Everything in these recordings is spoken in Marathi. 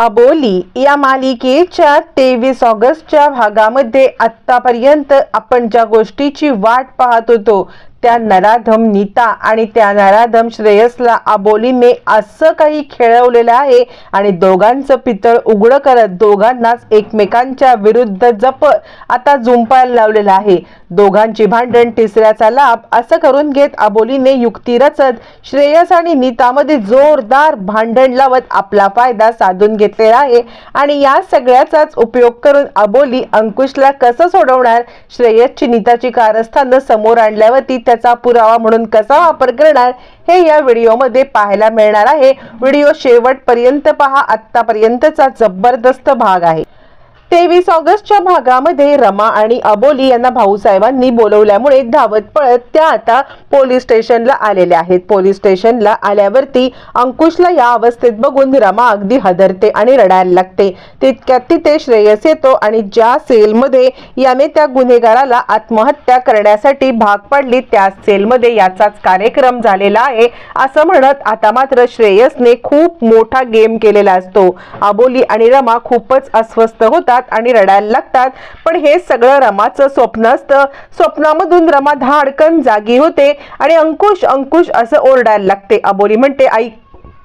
अबोली या मालिकेच्या तेवीस ऑगस्टच्या भागामध्ये आत्तापर्यंत आपण ज्या गोष्टीची वाट पाहत होतो त्या नराधम नीता आणि त्या नराधम श्रेयसला अबोलीने असं काही खेळवलेलं आहे आणि दोघांचं पितळ उघडं करत दोघांनाच एकमेकांच्या विरुद्ध जप आता जुंपायला लावलेलं आहे. दोघांची भांडण तिसऱ्याचा लाभ असं करून घेत अबोलीने युक्ती रचत श्रेयस आणि नीतामध्ये जोरदार भांडण लावत आपला फायदा साधून घेतलेला आहे आणि या सगळ्याचाच उपयोग करून अबोली अंकुशला कसं सोडवणार? श्रेयसची नीताची कारस्थानं समोर आणल्यावरती त्याचा पुरावा म्हणून कसा वापर करणार हे या व्हिडिओमध्ये पाहायला मिळणार आहे. व्हिडिओ शेवटपर्यंत पहा. आत्तापर्यंतचा जबरदस्त भाग आहे. तेवीस ऑगस्टच्या भागामध्ये रमा आणि अबोली यांना भाऊसाहेबांनी बोलवल्यामुळे धावत पळत त्या आता पोलीस स्टेशनला आलेल्या आहेत. पोलीस स्टेशनला आल्यावरती अंकुशला या अवस्थेत बघून रमा अगदी हदरते आणि रडायला लागते. तितक्यात तिथे श्रेयस येतो आणि ज्या सेलमध्ये याने त्या गुन्हेगाराला आत्महत्या करण्यासाठी भाग पाडली त्या सेलमध्ये याचाच कार्यक्रम झालेला आहे असं म्हणत आता मात्र श्रेयसने खूप मोठा गेम केलेला असतो. अबोली आणि रमा खूपच अस्वस्थ होता होतात आणि रडायला लागतात. पण हे सगळं रमाचं स्वप्न असतं. स्वप्नामधून रमा धाडकन जागी होते आणि अंकुश अंकुश असं ओरडायला लागते. अबोली म्हणते आई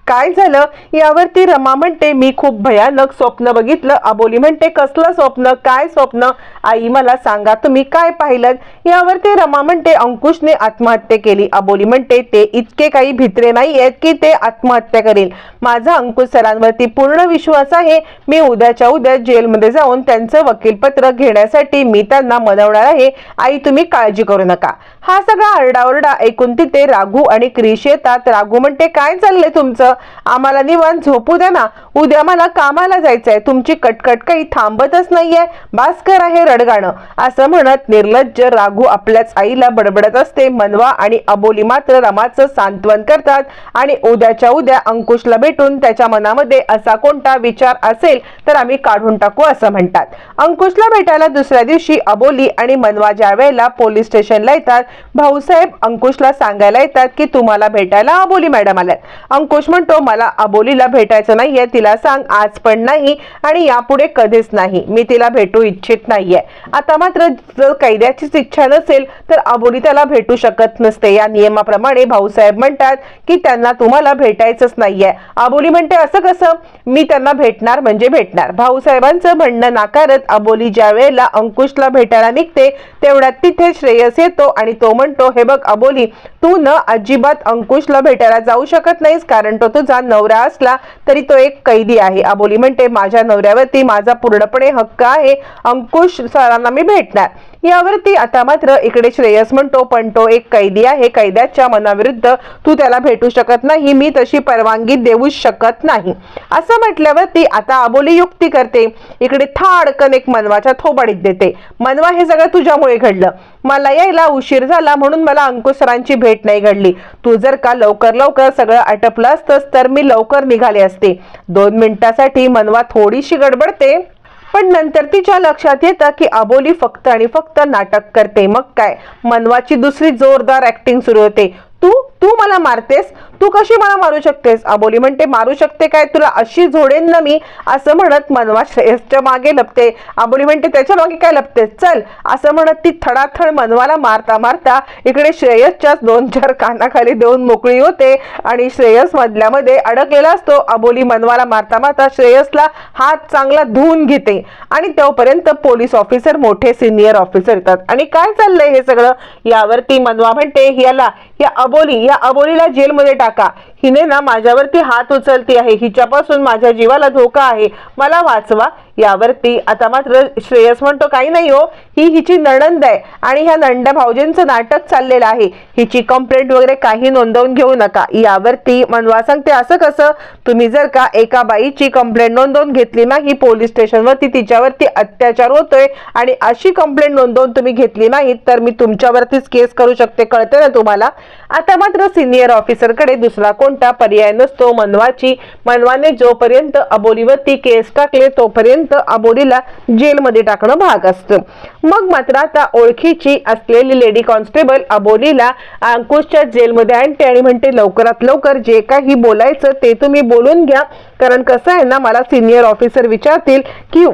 काय झालं? यावरती रमा म्हणते मी खूप भयानक स्वप्न बघितलं. अबोली म्हणते कसलं स्वप्न? काय स्वप्न? आई मला सांगा तुम्ही काय पाहिलं? यावरती रमा म्हणते अंकुशने आत्महत्या केली. अबोली म्हणते ते इतके काही भित्रे नाही आहेत की ते आत्महत्या करेल. माझा अंकुश सरांवरती पूर्ण विश्वास आहे. मी उद्याच्या उद्या जेलमध्ये जाऊन त्यांचं वकीलपत्र घेण्यासाठी मी त्यांना मनवणार आहे. आई तुम्ही काळजी करू नका. हा सगळा आरडाओरडा ऐकून तिथे राघू आणि क्रिश येतात. राघू म्हणते काय चाललंय तुमचं? आम्हाला निवांत झोपू द्या ना. उद्या मला कामाला जायचंय. तुमची कटकट काही थांबतच नाहीये. भास्कर आहे रडगाणं. असं म्हणत निर्लज्ज राघू आपल्याच आईला बडबडत असते. मनवा आणि अबोली मात्र रमाचं सांत्वन करतात आणि उद्याच्या उद्या अंकुशला भेटून त्याच्या मनामध्ये असा कोणता विचार असेल तर आम्ही काढून टाकू असं म्हणतात. अंकुशला भेटायला दुसऱ्या दिवशी अबोली आणि मनवा ज्या वेळेला पोलीस स्टेशनला येतात भाऊसाहेब अंकुशला सांगायला येतात की तुम्हाला भेटायला अबोली मॅडम आल्यात. अंकुश म्हणतो मला अबोलीला भेटायचं नाहीये तिला सांग आज पण नाही आणि यापुढे कधीच नाही. मी तिला भेटू इच्छित नाहीये. आता मात्र जर कैद्याचीच इच्छा नसेल तर अबोली त्याला भेटू शकत नसते. या नियमाप्रमाणे भाऊसाहेब म्हणतात की त्यांना तुम्हाला भेटायचंच नाहीये. अबोली म्हणते असं कसं? मी त्यांना भेटणार म्हणजे भेटणार. भाऊसाहेबांचं म्हणणं नाकारत अबोली ज्या वेळेला अंकुशला भेटायला निघते तेवढ्यात तिथे श्रेयस येतो आणि तो म्हणतो हे बघ अबोली तू न अजिबात अंकुशला भेटायला जाऊ शकत नाहीस कारण तो तुझा नवरा असला तरी तो एक कैदी आहे. अबोली म्हणते माझ्या नवऱ्यावरती माझा पूर्णपणे हक्क आहे. अंकुश सरांना मी भेटणार. यावरती आता मात्र इकडे श्रेयस म्हणतो पण तो एक कैदी आहे. कैद्याच्या मनाविरुद्ध तू त्याला भेटू शकत नाही. मी तशी परवानगी देऊ शकत नाही. असं म्हटल्यावरती आता अबोली युक्ती करते. इकडे थाडकन एक मनवाच्या थोबाडीत देते. मनवा हे सगळं तुझ्यामुळे घडलं. मला यायला उशीर झाला म्हणून मला अंकुश सरांची भेट नाही घडली. तू जर का लवकर लवकर सगळं आटपलं असतंस तर मी लवकर निघाले असते. दोन मिनिटासाठी मनवा थोडीशी गडबडते. पण नंतर तिच्या लक्षात येतं की अबोली फक्त आणि फक्त नाटक करते. मग काय? मनवाची दुसरी जोरदार ऍक्टिंग सुरू होते. तू? तू मला मारतेस? तू कशी मला मारू शकतेस? अबोली म्हणते मारू शकते काय? तुला अशी झोडेन ना मी असं म्हणत मनवा श्रेयसच्या मागे लपते. अबोली म्हणते त्याच्यामागे काय लपतेस? चल असं म्हणत ती थडाथड मनवाला मारता मारता इकडे श्रेयसच्याच दोन चार कानाखाली देऊन मोकळी होते आणि श्रेयस मधल्यामध्ये अडकलेला असतो. अबोली मनवाला मारता मारता श्रेयसला हात चांगला धुवून घेते आणि तोपर्यंत पोलीस ऑफिसर मोठे सिनियर ऑफिसर येतात. आणि काय चाललंय हे सगळं? यावरती मनवा म्हणते याला या अबोली या अबोलीला जेलमध्ये टाका हिने ना माझ्यावरती हात उचलती आहे. हिच्यापासून माझ्या जीवाला धोका आहे. मला वाचवा. यावरती आता मात्र श्रेयस म्हणतो काही नाही हो. ही हिची नणंद आहे आणि ह्या नंड्या भाऊजींचं नाटक चाललेलं आहे. हिची कंप्लेंट वगैरे काही नोंदवून घेऊ नका. यावरती मनवा सांगते असं कसं? तुम्ही जर का एका बाईची कंप्लेंट नोंदवून घेतली नाही पोलीस स्टेशनवरती तिच्यावरती अत्याचार होतोय आणि अशी कंप्लेंट नोंदवून तुम्ही घेतली नाही तर मी तुमच्यावरतीच केस करू शकते. कळते ना तुम्हाला? आता मात्र सिनियर ऑफिसरकडे दुसरा कोण कोणता पर्याय नसतो मनवाची. मनवाने जोपर्यंत अबोलीवरती केस टाकले तोपर्यंत अबोलीला जेलमध्ये टाकणं भाग असतं. मग मात्र आता ओळखीची असलेली लेडी कॉन्स्टेबल अबोलीला अंकुशच्या जेलमध्ये आणते आणि म्हणते लवकरात लवकर जे काही बोलायचं ते तुम्ही बोलून घ्या. कारण कसं आहे ना मला सिनियर ऑफिसर विचारतील की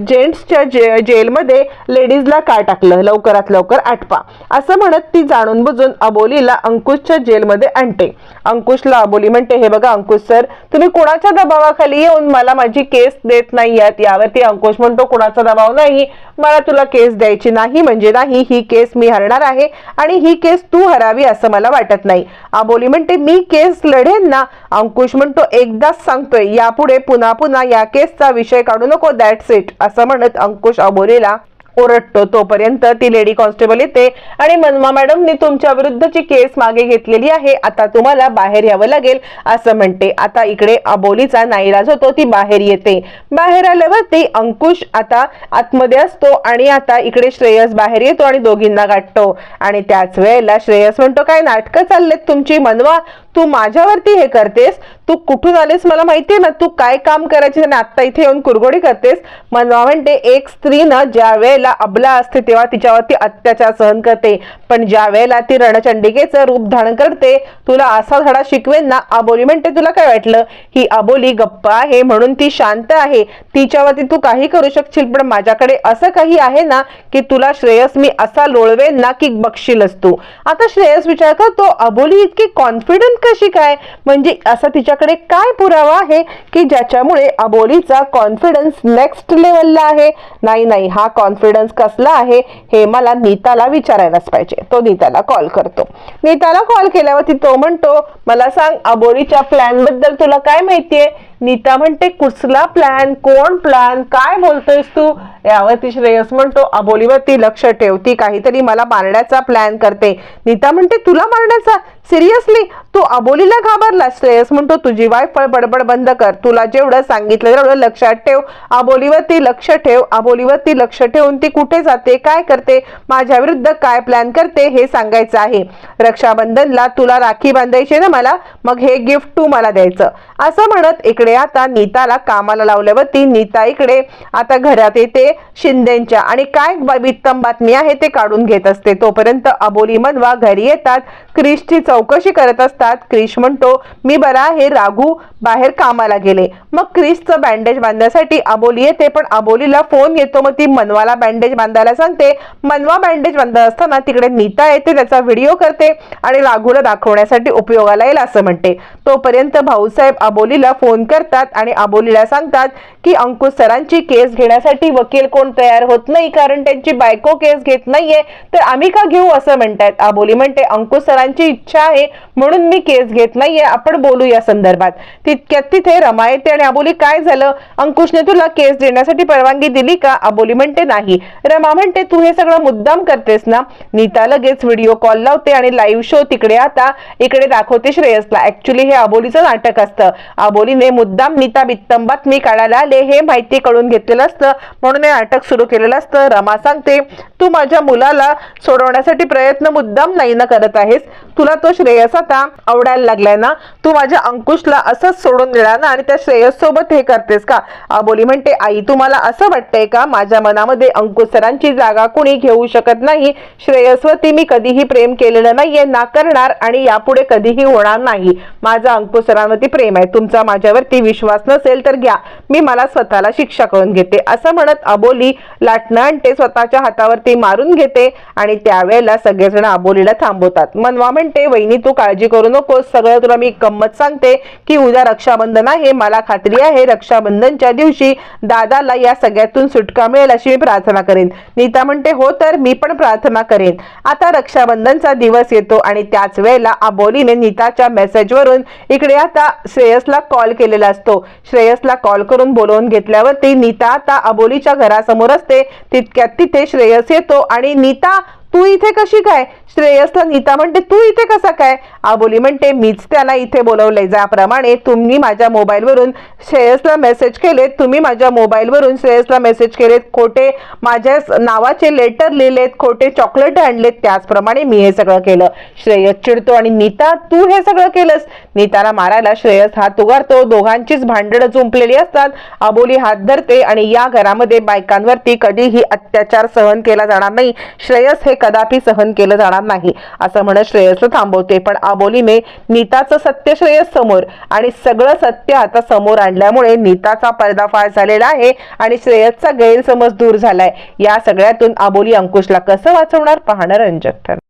जेंट्सच्या जे जेलमध्ये लेडीजला का टाकलं? लवकरात लवकर आटपा. असं म्हणत ती जाणून बुजून अबोलीला अंकुशच्या जेलमध्ये आणते. अंकुशला अबोली म्हणते हे बघा अंकुश सर तुम्ही कोणाच्या दबावाखाली येऊन मला माझी केस देत नाही आहात यावरती अंकुश म्हणतो कोणाचा दबाव नाही. मला तुला केस द्यायची नाही म्हणजे नाही ही केस मी हरणार आहे आणि ही केस तू हरावी असं मला वाटत नाही. अबोली म्हणते मी केस लढेन ना? अंकुश म्हणतो एकदाच सांगतोय यापुढे पुन्हा पुन्हा या केसचा विषय काढू नको दॅट्स इट असं म्हणत अंकुश आबोलीला ओरडतो. तोपर्यंत ती लेडी कॉन्स्टेबल येते आणि मनमा मॅडमनी तुमच्या विरुद्धची केस मागे घेतलेली आहे. आता तुम्हाला बाहेर यावं लागेल असं म्हणते. आता इकडे अबोलीचा नाईलाज होतो ती बाहेर येते. बाहेर आल्यावर ती अंकुश आता आतमध्ये असतो आणि आता इकडे श्रेयस बाहेर येतो आणि दोघींना गाठतो. आणि त्याच वेळेला श्रेयस म्हणतो काय नाटकं चाललेत तुमची मनवा तू माझ्यावरती हे करतेस? तू कुठून आलेस मला माहितीये ना? तू काय काम करायचे? आणि आता इथे येऊन कुरगोडी करतेस? मनवा म्हणते एक स्त्रीनं ज्या वेळेला अबला असते तेव्हा तिच्यावरती अत्याचार सहन करते. पण ज्या वेळेला ती रणचंडिकेचं रूप धारण करते तुला असा धडा शिकवेन ना अबोली म्हणते तुला काय वाटलं? ही अबोली गप्पा आहे म्हणून ती शांत आहे. तिच्यावरती तू काही करू शकशील पण माझ्याकडे असं काही आहे ना की तुला श्रेयस मी असा लोळवेन ना की बक्षीलच तू. आता श्रेयस विचार करतो अबोली इतकी कॉन्फिडंट कशी काय? म्हणजे असा तिच्याकडे काय पुरावा आहे की ज्याच्यामुळे अबोलीचा कॉन्फिडन्स नेक्स्ट लेवलला आहे? नाही नाही हा कॉन्फिडन्स कसला आहे हे मला नीताला विचारायलाच पाहिजे. तो नीताला कॉल करतो. नीताला कॉल केल्यावरती तो म्हणतो मला सांग अबोलीच्या प्लॅनबद्दल तुला काय माहितीये? नीता म्हणते कुठला प्लॅन कोण प्लॅन काय बोलतोयस तू? यावरती श्रेयस म्हणतो अबोलीवरती लक्ष ठेव ती काहीतरी मला मारण्याचा प्लॅन करते. नीता म्हणते तुला मारण्याचा? सिरियसली तू अबोलीला घाबरला श्रेयस म्हणतो तुझी वायफळ बडबड बंद कर. तुला जेवढं सांगितलं तेवढं लक्षात ठेव. अबोलीवरती लक्ष ठेव. अबोलीवरती लक्ष ठेवून ती कुठे जाते? काय करते? माझ्या विरुद्ध काय प्लॅन करते? हे सांगायचं आहे. रक्षाबंधनला तुला राखी बांधायची ना? मला मग हे गिफ्ट तू मला द्यायचं. असं म्हणत इकडे आता नीताला कामाला लावल्यावरती नीता इकडे आता घरात येते शिंदेच्या. आणि काय वित्तम बातमी आहे ते काढून घेत असते. तोपर्यंत अबोली मनवा घरी येतात. क्रिशची चौकशी करत असतात. क्रिश म्हणतो मी बरा आहे राघू बाहेर कामाला गेले. मग क्रिशचं बँडेज बांधण्यासाठी अबोली येते पण अबोलीला फोन येतो मग ती मनवाला बँडेज बांधायला सांगते. मनवा बँडेज बांधत असताना तिकडे नीता येते त्याचा व्हिडिओ करते आणि राघूला दाखवण्यासाठी उपयोगाला येईल असं म्हणते. तोपर्यंत भाऊसाहेब अबोलीला फोन करतात आणि अबोलीला सांगतात की अंकुश सरांची केस घेण्यासाठी वकील कोण तयार होत नाही कारण त्यांची बायको केस घेत नाहीये तर आम्ही का घेऊ? असं म्हणतायत अबोली म्हणते अंकुश सरांची इच्छा आहे म्हणून मी केस घेत नाहीये. आपण बोलू या संदर्भात. तितक्यात तिथे रमा येते आणि अबोली काय झालं? अंकुशने तुला केस देण्यासाठी परवानगी दिली का? अबोली म्हणते नाही. रमा म्हणते तू हे सगळं मुद्दाम करतेस ना? नीता लगेच व्हिडिओ कॉल लावते आणि लाईव्ह शो तिकडे आता इकडे दाखवते श्रेयसला. ऍक्च्युली हे अबोलीचं नाटक असतं. अबोलीने मुद्दाम नीता बित्तम बातमी काढायला आले. हे माहिती कळून घेतलेलं असतं. म्हणून हे नाटक सुरू केलेलं असतं. रमा सांगते तू माझ्या मुलाला सोडवण्यासाठी प्रयत्न मुद्दाम नाही ना करत आहेस. तुला तो श्रेयस आता आवडायला लागलाय ना? तू माझ्या अंकुशला असंच सोडून दिला ना? आणि त्या श्रेयस सोबत हे करतेस का? अबोली म्हणते आई तुम्हाला असं वाटतंय का? माझ्या मनामध्ये अंकुश सरांची जागा कुणी घेऊ शकत नाही? श्रेयसवरती मी कधीही प्रेम केलेलं नाहीये ना करणार आणि यापुढे कधीही होणार नाही. माझा अंकुश सरांवरती प्रेम आहे. तुमचा माझ्यावरती विश्वास नसेल तर घ्या. मी मला स्वतःला शिक्षा करून घेते. असं म्हणत अबोली लाटणं आणते स्वतःच्या हातावरती मारून घेते आणि त्यावेळेला सगळेजण अबोलीला थांबवतात. मनवा म्हणते वहिनी तू काळजी करू नकोस. सगळं तुला मी गंमत सांगते की उद्या रक्षाबंधन आहे मला खात्री आहे. रक्षाबंधनच्या दिवशी दादाला या सगळ्यातून सुटका मिळेल अशी मी प्रार्थना करेन. नीता म्हणते हो तर मी पण प्रार्थना करेन. आता रक्षाबंधनचा दिवस येतो आणि त्याच वेळेला अबोलीने नीताच्या मेसेजवरून इकडे आता श्रेयसला कॉल केलेला असतो. श्रेयसला कॉल करून बोलवून घेतल्यावरती नीता आता अबोलीच्या घरासमोर असते. तितक्यात तिथे श्रेयस येतो आणि नीता तू इथे कशी काय? श्रेयसला नीता म्हणते तू इथे कसा काय? आबोली म्हणते मीच त्याला इथे बोलवलंय. ज्याप्रमाणे तुम्ही माझ्या मोबाईलवरून श्रेयसला मेसेज केलेत तुम्ही माझ्या मोबाईलवरून श्रेयसला मेसेज केलेत. खोटे माझ्या नावाचे लेटर लिहिलेत खोटे चॉकलेट आणलेत. त्याचप्रमाणे मी हे सगळं केलं. श्रेयस चिडतो आणि नीता तू हे सगळं केलंस? नीताला मारायला श्रेयस हात उगारतो. दोघांचीच भांडणं जुंपलेली असतात. अबोली हात धरते आणि या घरामध्ये बायकांवरती कधीही अत्याचार सहन केला जाणार नाही. श्रेयस हे कदापि सहन केलं जाणार नाही असं म्हणत श्रेयसला थांबवते. पण आबोलीने नीताचं सत्य श्रेयस समोर आणि सगळं सत्य आता समोर आणल्यामुळे नीताचा पर्दाफाश झालेला आहे आणि श्रेयसचा गैरसमज दूर झालाय. या सगळ्यातून अबोली अंकुशला कसं वाचवणार? पाहणं रंजक ठरणार